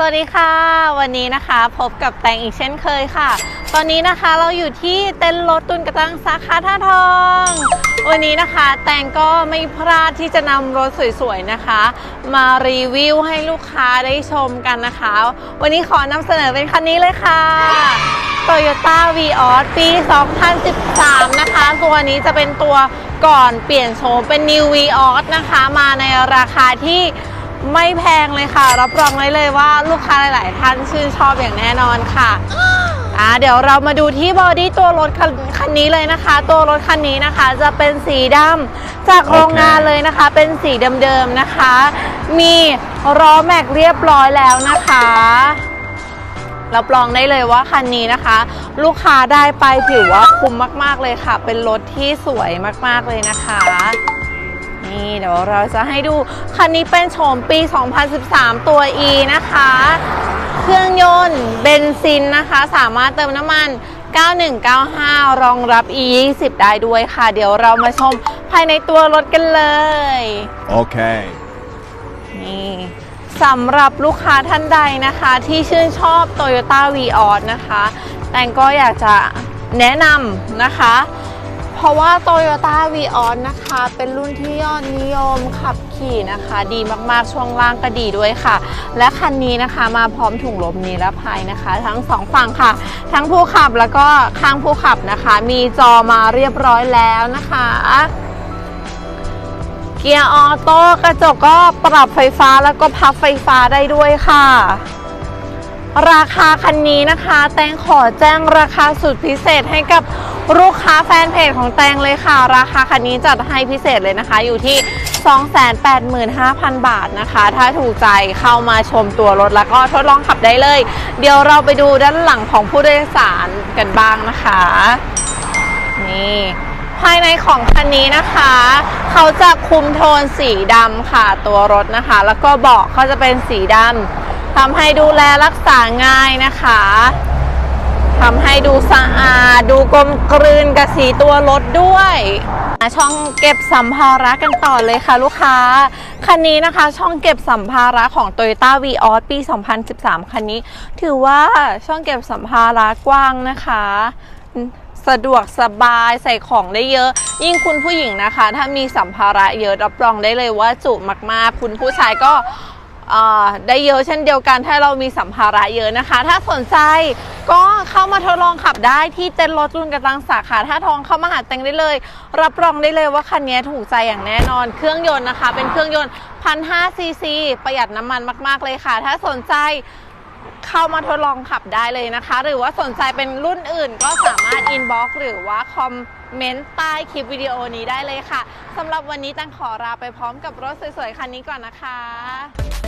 สวัสดีค่ะ วันนี้นะคะพบกับแตงอีกเช่นเคยค่ะ ตอนนี้นะคะเราอยู่ที่เต็นท์รถตุนกระตังสาขาท่าทอง วันนี้นะคะ แตงก็ไม่พลาดที่จะนำรถสวยๆนะคะ มารีวิวให้ลูกค้าได้ชมกันนะคะ วันนี้ขอนำเสนอเป็นคันนี้เลยค่ะ Toyota v ีออปี 2013 นะคะ ตัวนี้จะเป็นตัวก่อนเปลี่ยนโฉมเป็น New v ีออนะคะ มาในราคาที่ ไม่แพงเลยค่ะ รับรองได้เลยว่าลูกค้าหลาย ๆ ท่านชื่นชอบอย่างแน่นอนค่ะอ่าเดี๋ยวเรามาดูที่บอดี้ตัวรถคันคันนี้เลยนะคะ ตัวรถคันนี้นะคะจะเป็นสีดำจากโรงงานเลยนะคะ เป็นสีเดิมๆนะคะ มีล้อแม็กเรียบร้อยแล้วนะคะรับรองได้เลยว่าคันนี้นะคะ ลูกค้าได้ไปถือว่าคุ้มมาก ๆ เลยค่ะ เป็นรถที่สวยมาก ๆ เลยนะคะ นี่เดี๋ยวเราจะให้ดู คันนี้เป็นโฉมปี 2013 ตัว E นะคะ เครื่องยนต์เบนซินนะคะ สามารถเติมน้ำมัน 9195 รองรับ E 20ได้ด้วยค่ะ เดี๋ยวเรามาชมภายในตัวรถกันเลย Okay. นี่สำหรับลูกค้าท่านใดนะคะ ที่ชื่นชอบ Toyota v ีออนะคะ แตงก็อยากจะแนะนำนะคะ เพราะว่า Toyota v ีออนะคะ เป็นรุ่นที่ยอดนิยมขับขี่นะคะ ดีมากๆ ช่วงล่างก็ดีด้วยค่ะ และคันนี้นะคะมาพร้อมถุงลมนิรภัยนะคะ ทั้งสองฝั่งค่ะ ทั้งผู้ขับแล้วก็ข้างผู้ขับนะคะ มีจอมาเรียบร้อยแล้วนะคะเกียร์ออโต้กระจกก็ปรับไฟฟ้าแล้วก็พับไฟฟ้าได้ด้วยค่ะ ราคาคันนี้นะคะ แตงขอแจ้งราคาสุดพิเศษให้กับลูกค้าแฟนเพจของแตงเลยค่ะ ราคาคันนี้จัดให้พิเศษเลยนะคะ อยู่ที่ 285,000 บาทนะคะ ถ้าถูกใจเข้ามาชมตัวรถแล้วก็ทดลองขับได้เลย เดี๋ยวเราไปดูด้านหลังของผู้โดยสารกันบ้างนะคะ นี่ภายในของคันนี้นะคะ เขาจะคุมโทนสีดำค่ะตัวรถนะคะ แล้วก็เบาะก็จะเป็นสีดำ ทำให้ดูแลรักษาง่ายนะคะทำให้ดูสะอาด ดูกลมกลืนกับสีตัวรถด้วยช่องเก็บสัมภาระกันต่อเลยค่ะลูกค้า คันนี้นะคะ ช่องเก็บสัมภาระของ Toyota v ีออปี 2013 คันนี้ ถือว่าช่องเก็บสัมภาระกว้างนะคะ สะดวกสบายใส่ของได้เยอะ ยิ่งคุณผู้หญิงนะคะ ถ้ามีสัมภาระเยอะรับรองได้เลยว่าจุมากๆ คุณผู้ชายก็ ได้เยอะเช่นเดียวกันถ้าเรามีสัมภาระเยอะนะคะ ถ้าสนใจก็เข้ามาทดลองขับได้ที่เต็นท์รถรุ่นกระตังสาขาท่าทองเข้ามาหาแตงได้เลย รับรองได้เลยว่าคันนี้ถูกใจอย่างแน่นอน เครื่องยนต์นะคะ เป็นเครื่องยนต์1,500ซีซีประหยัดน้ำมันมาก ๆ เลยค่ะ ถ้าสนใจเข้ามาทดลองขับได้เลยนะคะ หรือว่าสนใจเป็นรุ่นอื่นก็สามารถอินบ็อกหรือว่าคอมเมนต์ใต้คลิปวิดีโอนี้ได้เลยค่ะสำหรับวันนี้ตังขอลาไปพร้อมกับรถสวยๆ คันนี้ก่อนนะคะ